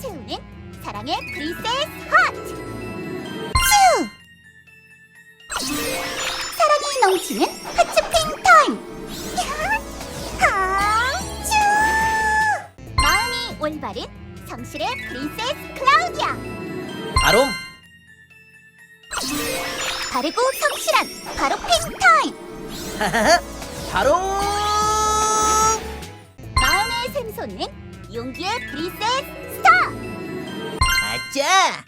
채우는 사랑의 프린세스 하트 츄 사랑이 넘치는 하츄핑 타임 하츄 마음이 올바른 성실의 프린세스 클라우디아! 바로 바르고 성실한 바로 핑 타임 바로 마음에 샘솟는 용기의 프린세스 아짜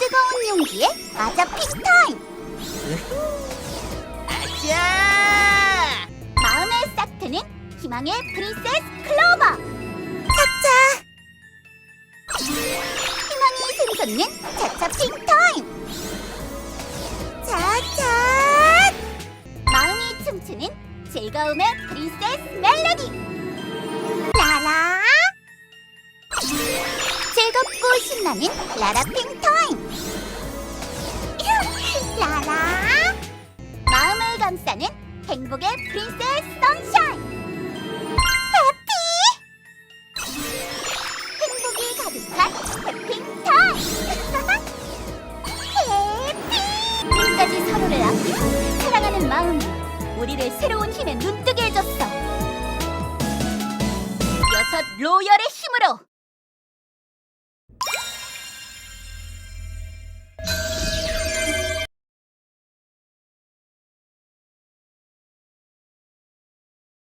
뜨거운 용기의 아자 핑 타임. 아짜 마음에 싹 트는 희망의 프린세스 클로버. 차차! 희망이 샘솟는 차차 핑 타임. 차차! 마음이 춤추는 즐거움의 프린세스 멜로디 신나는 라라 핑 타임. 라라. 마음을 감싸는 행복의 프린세스 선샤인. 해피! 행복이 가득한 해핑 타임. 해피! 끝까지 서로를 아끼고 사랑하는 마음이 우리를 새로운 힘에 눈뜨게 해줬어. 여섯 로열의 힘으로